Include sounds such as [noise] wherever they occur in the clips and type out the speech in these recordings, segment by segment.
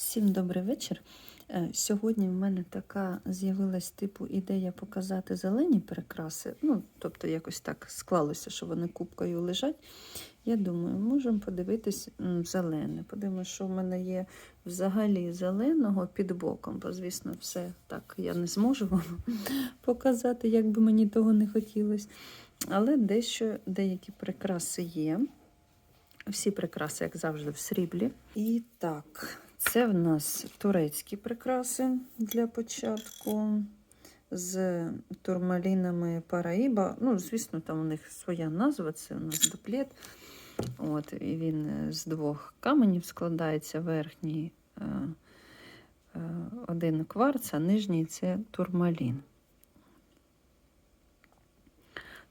Всім добрий вечір. Е, Сьогодні в мене така з'явилась типу ідея показати зелені прикраси. Ну, тобто, якось так склалося, що вони купкою лежать. Я думаю, можемо подивитись зелене. Подивимось, що в мене є взагалі зеленого під боком, бо, звісно, все так я не зможу вам [laughs] показати, як би мені того не хотілося. Але дещо деякі прикраси є. Всі прикраси, як завжди, в сріблі. І так, це в нас турецькі прикраси для початку з турмалінами Параїба. Ну, звісно, там у них своя назва, це у нас дуплет. От, і він е, з двох каменів складається. Верхній е, е, один кварц, а нижній це турмалін.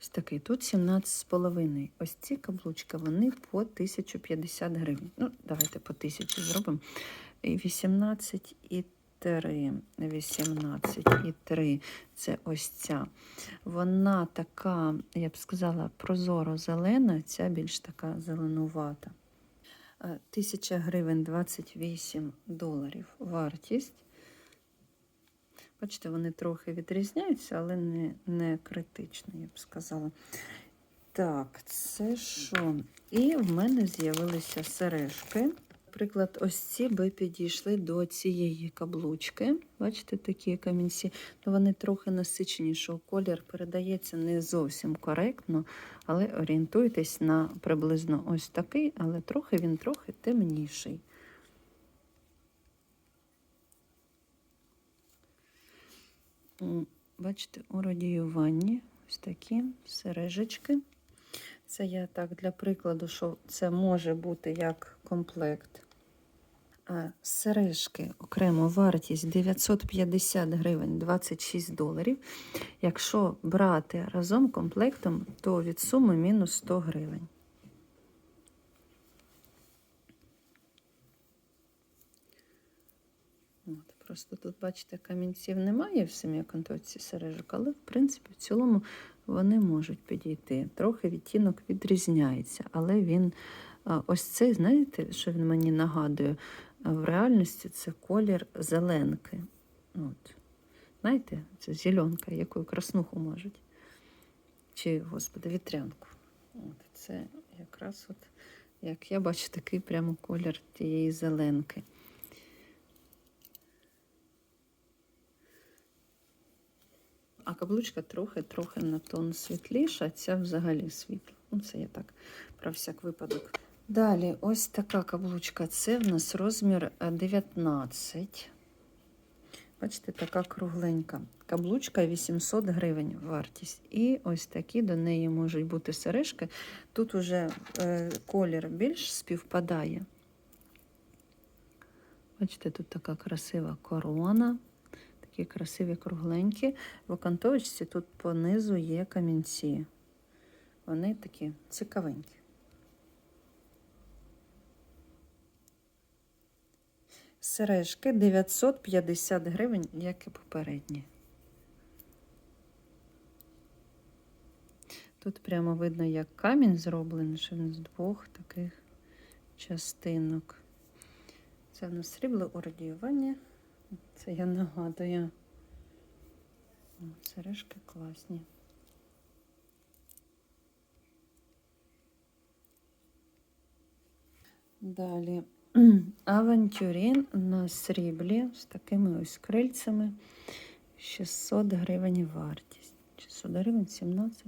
Ось такий. Тут 17,5. Ось ці каблучки, вони по 1050 гривень. Ну, давайте по 1000 зробимо. І 18 і 3. 18 і 3. Це ось ця. Вона така, я б сказала, прозоро-зелена, ця більш така зеленувата. 1000 гривень 28 доларів вартість. Бачите, вони трохи відрізняються, але не, не критично, я б сказала. Так, це що? І в мене з'явилися сережки. Наприклад, ось ці би підійшли до цієї каблучки. Бачите, такі камінці. Ну, вони трохи насиченішого колір передається не зовсім коректно, але орієнтуйтесь на приблизно ось такий, але трохи він трохи темніший. Бачите, у радіюванні ось такі сережечки. Це я так для прикладу, що це може бути як комплект. А сережки окремо вартість 950 гривень 26 доларів. Якщо брати разом комплектом, то від суми мінус 100 гривень. От, просто тут, бачите, камінців немає в самій контовці сережок, але в принципі в цілому вони можуть підійти. Трохи відтінок відрізняється, але він ось цей, знаєте, що він мені нагадує? В реальності це колір зеленки. От. Знаєте, це зеленка, яку краснуху можуть. Чи, господи, вітрянку. От, це якраз, от, як я бачу, такий прямо колір тієї зеленки. Каблучка трохи-трохи на тон світліша, ця взагалі світла. Ну, це я так про всяк випадок. Далі, ось така каблучка. Це в нас розмір е, 19. Бачите, така кругленька. Каблучка 800 гривень вартість. І ось такі до неї можуть бути сережки. Тут уже е, колір більш співпадає. Бачите, тут така красива корона. Такі красиві кругленькі. В окантовочці тут понизу є камінці. Вони такі цікавенькі. Сережки 950 гривень, як і попередні. Тут прямо видно, як камінь зроблений, що він з двох таких частинок. Це в нас срібло у. Це я нагадую. О, Сережки класні. Далі [clears throat] авантюрін на сріблі з такими ось крильцями. 600 гривень вартість. 600 гривень 17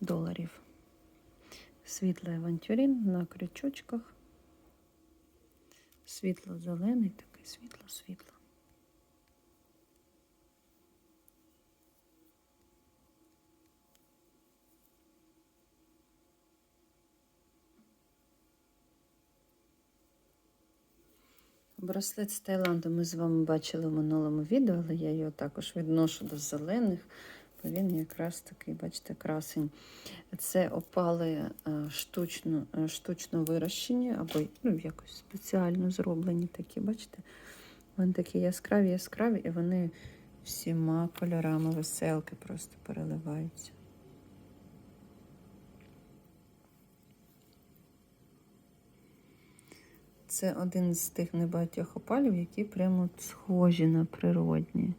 доларів. Світлий авантюрін на крючочках. Світло-зелений, такий світло-світло. Браслет з Таїланду ми з вами бачили в минулому відео, але я його також відношу до зелених, він якраз такий, бачите, красень. Це опали е, штучно, е, штучно вирощені або ну, якось спеціально зроблені такі, бачите? Вони такі яскраві, яскраві, і вони всіма кольорами веселки просто переливаються. Це один з тих небагатьох опалів, які прямо схожі на природні.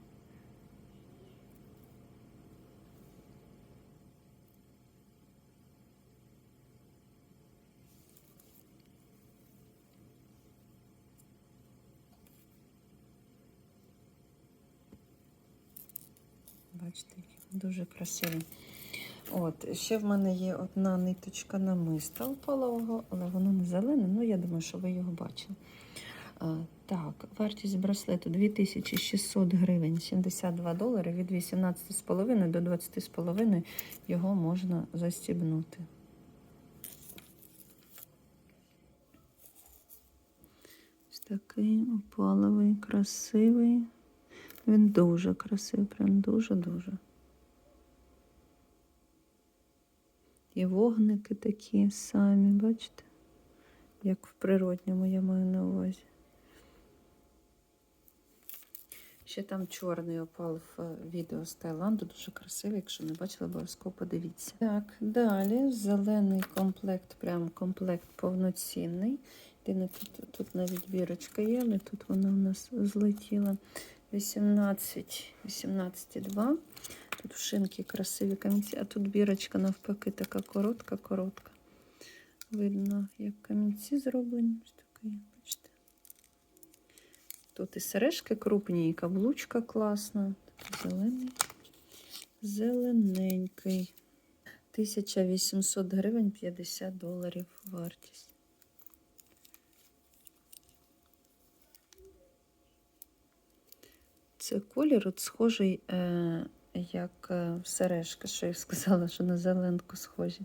Бачите, дуже красиві. От, ще в мене є одна ниточка намиста опалового, але воно не зелене, ну я думаю, що ви його бачили. А, так, вартість браслету 2600 гривень, 72 долари. Від 18,5 до 20,5 його можна застібнути. Ось такий опаловий, красивий. Він дуже красивий, прям дуже-дуже. І вогники такі самі, бачите? Як в природньому я маю на увазі. Ще там чорний опал в е, відео з Таїланду, дуже красивий, якщо не бачили, обов'язково подивіться. Так, далі зелений комплект, прям комплект повноцінний. Тут, тут навіть бірочка є, але тут вона у нас злетіла. 18, 18,2. Тут в шинки красиві камінці, а тут бірочка навпаки така коротка-коротка. Видно, як камінці зроблені. Бачите. Тут і сережки крупні, і каблучка класна. Зелений, зелененький. 1800 гривень 50 доларів вартість. Це колір от схожий, е, як е, в що я сказала, що на зеленку схожі.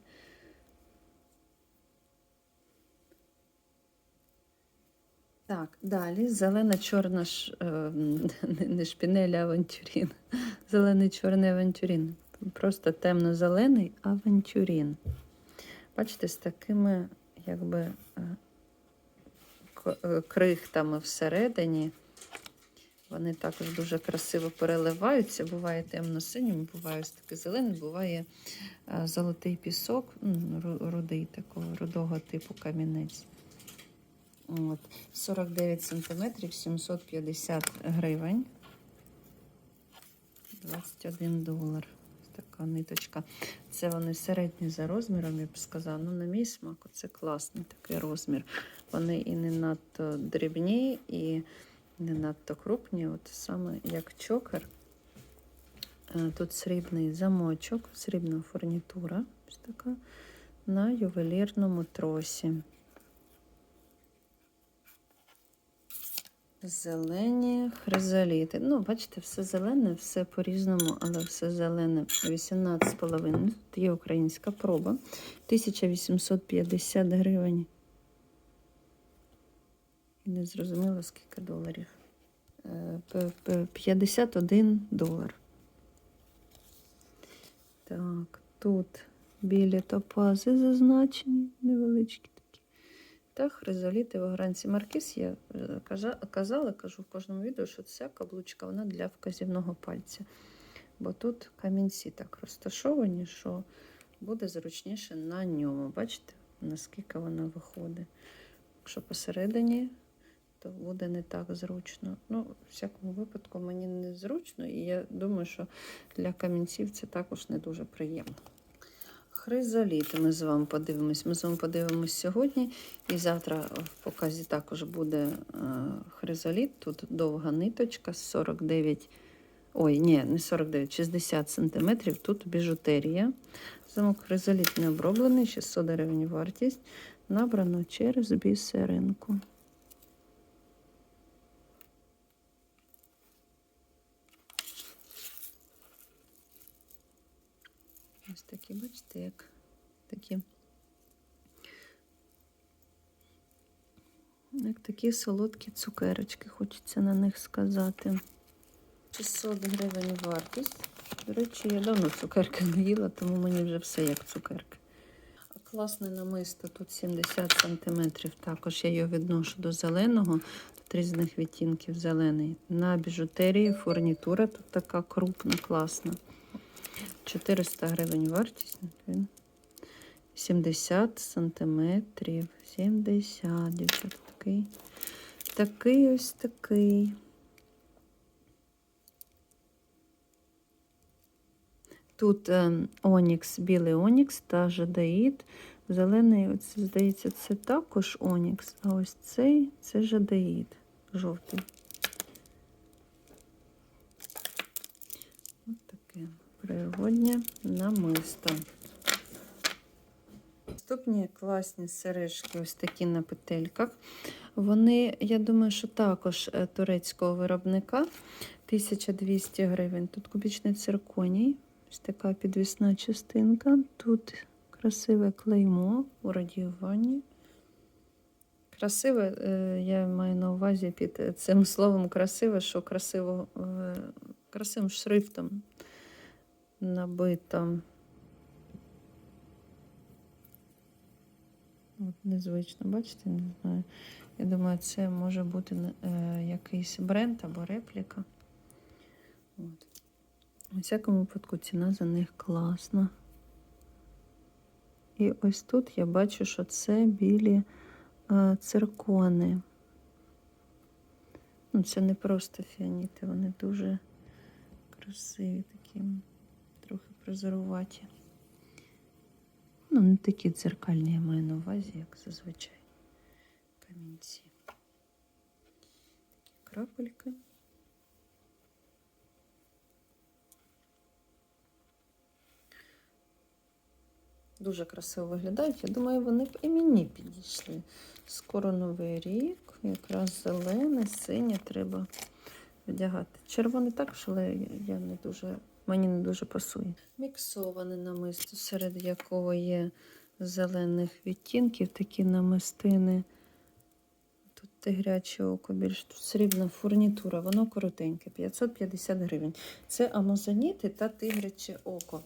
Так, далі зелена чорна ш, е, не- [laughs] не шпінель, а авантюрін. Зелений чорний авантюрін. Просто темно-зелений авантюрін. Бачите, з такими якби е, крихтами всередині. Вони також дуже красиво переливаються. Буває темно-синім, буває ось такий зелений, буває е, золотий пісок, рудий такого рудого типу камінець. От, 49 сантиметрів, 750 гривень. 21 долар. Така ниточка. Це вони середні за розміром, я б сказала. Ну, на мій смак, це класний такий розмір. Вони і не надто дрібні, і не надто крупні. От саме як чокер. Е, Тут срібний замочок, срібна фурнітура. Ось така на ювелірному тросі. Зелені хризаліти. Ну, бачите, все зелене, все по-різному, але все зелене. 18,5. Тут є українська проба. 1850 гривень. І не зрозуміло, скільки доларів. Е, п- п- 51 долар. Так, тут білі топази зазначені, невеличкі такі. Та хризоліти в огранці маркіз. Я е, казала, кажу в кожному відео, що ця каблучка вона для вказівного пальця. Бо тут камінці так розташовані, що буде зручніше на ньому. Бачите, наскільки вона виходить. Якщо посередині, то буде не так зручно. Ну, в всякому випадку, мені не зручно, і я думаю, що для камінців це також не дуже приємно. Хризоліти ми з вами подивимось. Ми з вами подивимось сьогодні. І завтра в показі також буде е, хризоліт. Тут довга ниточка 49. Ой, ні, не 49, 60 сантиметрів. Тут біжутерія. Замок хризоліт не оброблений, 600 гривень вартість. Набрано через бісеринку. Ось такі, бачите, як такі. Як такі солодкі цукерочки, хочеться на них сказати. 600 гривень вартість. До речі, я давно цукерки не їла, тому мені вже все як цукерки. Класне намисто, тут 70 см. Також я його відношу до зеленого. Тут різних відтінків зелений. На біжутерії фурнітура тут така крупна, класна. 400 гривень вартість. 70 сантиметрів. 70, дівчатка. такий. Такий ось такий. Тут е, Онікс, білий Онікс та жадаїд. Зелений, оце, здається, це також Онікс, а ось цей це жадаїд жовтий. Ось таке природнє намисто. Наступні класні сережки, ось такі на петельках. Вони, я думаю, що також е, турецького виробника. 1200 гривень. Тут кубічний цирконій. Ось така підвісна частинка. Тут красиве клеймо у радіюванні. Красиве, е, я маю на увазі під цим словом красиве, що красиво, е, красивим шрифтом набито. От незвично, бачите, не знаю. Я думаю, це може бути е, якийсь бренд або репліка. От. У всякому випадку ціна за них класна. І ось тут я бачу, що це білі е, циркони. Ну, це не просто фіаніти, вони дуже красиві, такі, прозоруваті. Ну, не такі дзеркальні я маю на увазі, як зазвичай камінці. Такі крапельки. Дуже красиво виглядають. Я думаю, вони б і мені підійшли. Скоро новий рік, якраз зелене, синє треба вдягати. Червоний також, але я не дуже, мені не дуже пасує. Міксоване намисто, серед якого є зелених відтінків, такі намистини. Тут тигряче око більш тут срібна фурнітура, воно коротеньке, 550 гривень. Це амазоніти та тигряче око.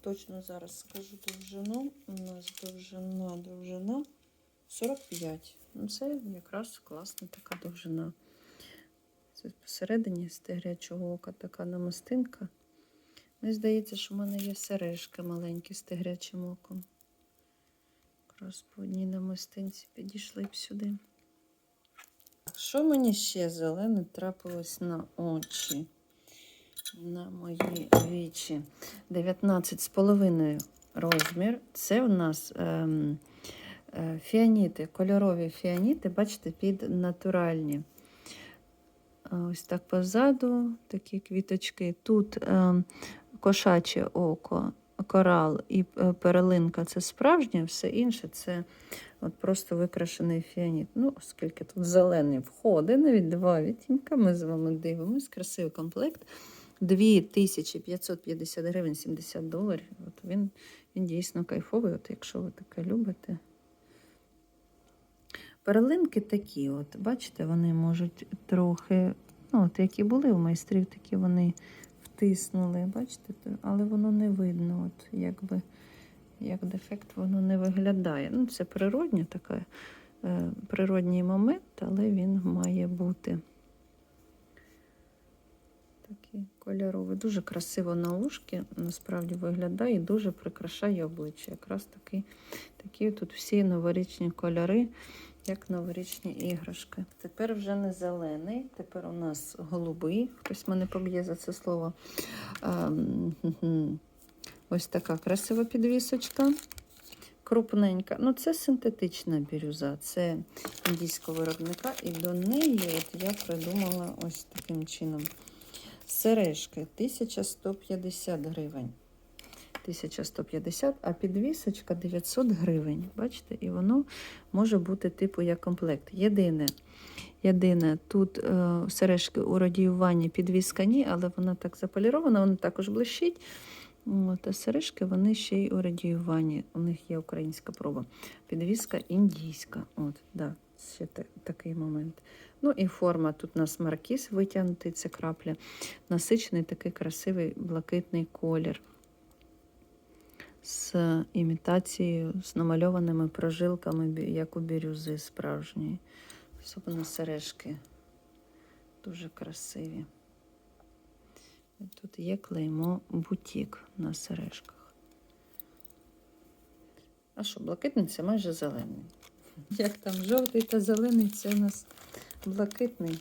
Точно зараз скажу довжину. У нас довжина, довжина 45. Ну, Це якраз класна така довжина. Це посередині з тигрячого ока така намистинка. Мені здається, що в мене є сережки маленькі з тигрячим оком. Якраз по одній підійшли б сюди. Що мені ще зелене трапилось на очі? На мої вічі. 19,5 розмір. Це у нас ем, е, фіаніти, кольорові фіаніти, бачите, під натуральні. Ось так позаду такі квіточки. Тут ем, кошаче око, корал і е, перелинка це справжнє, все інше це от просто викрашений фіаніт. Ну, оскільки тут зелений входить, навіть два відтінка, ми з вами дивимось, красивий комплект. 2550 гривень 70 доларів. От він, він дійсно кайфовий, от якщо ви таке любите. Перлинки такі, от, бачите, вони можуть трохи, ну, от які були у майстрів, такі вони втиснули, бачите, але воно не видно, от якби як дефект воно не виглядає. Ну, Це природня така, е, природній момент, але він має бути такий кольоровий. Дуже красиво на ушки, насправді виглядає і дуже прикрашає обличчя. Якраз такі, такі тут всі новорічні кольори, як новорічні іграшки. Тепер вже не зелений, тепер у нас голубий. Хтось мене поб'є за це слово. Ем, [laughs] Ось така красива підвісочка. Крупненька. Ну, це синтетична бірюза, це індійського виробника, і до неї от я придумала ось таким чином. Сережки 1150 гривень. 1150, а підвісочка 900 гривень. Бачите, і воно може бути типу як комплект. Єдине, єдине тут е, сережки у радіюванні підвіска ні, але вона так заполірована, вона також блищить. А сережки вони ще й у радіюванні. У них є українська проба. Підвіска індійська. От, да, ще та, такий момент. Ну і форма. Тут у нас маркіз витягнутий, це крапля. Насичений такий красивий блакитний колір. З імітацією, з намальованими прожилками, як у бірюзи справжньої. Особливо сережки дуже красиві. Тут є клеймо бутік на сережках. А що, блакитний це майже зелений. Як там жовтий та зелений, це у нас блакитний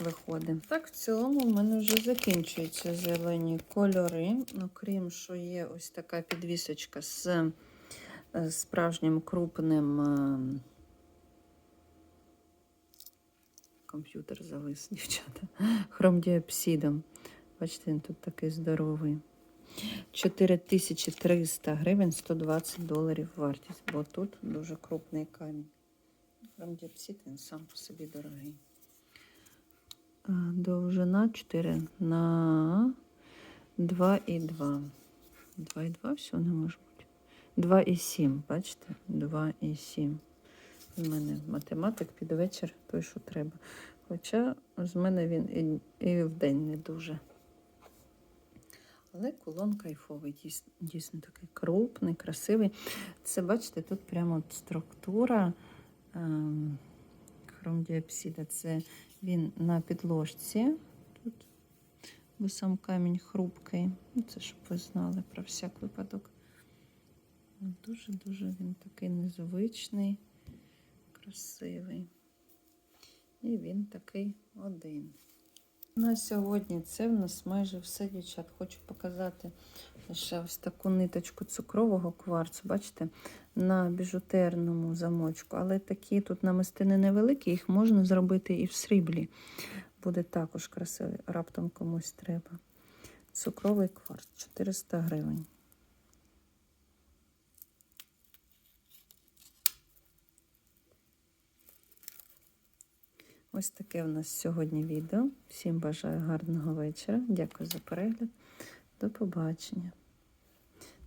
виходить. Так, в цілому в мене вже закінчуються зелені кольори. Окрім що є ось така підвісочка з е, справжнім крупним. е, Комп'ютер завис, [laughs] дівчата. Хромдіапсидом. Бачите, він тут такий здоровий. 4300 гривень, 120 доларів вартість, бо тут дуже крупний камінь. Хромдіапсид, він сам по собі дорогий. Довжина 4 на 2,2. 2,2 всього не може бути. 2,7, бачите? 2,7. У мене математик під вечір той, що треба. Хоча з мене він і, і вдень не дуже. Але кулон кайфовий, дійсно, дійсно такий крупний, красивий. Це, бачите, тут прямо от структура ем, хромдіапсида. Це він на підложці. Тут, бо сам камінь хрупкий. Ну, Це щоб ви знали про всяк випадок. Дуже-дуже він такий незвичний, красивий. І він такий один. На сьогодні це в нас майже все, дівчат. Хочу показати ще ось таку ниточку цукрового кварцу, бачите, на біжутерному замочку. Але такі тут намистини невеликі, їх можна зробити і в сріблі. Буде також красивий, раптом комусь треба. Цукровий кварц 400 гривень. Ось таке у нас сьогодні відео. Всім бажаю гарного вечора. Дякую за перегляд. До побачення.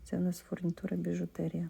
Це у нас фурнітура біжутерія.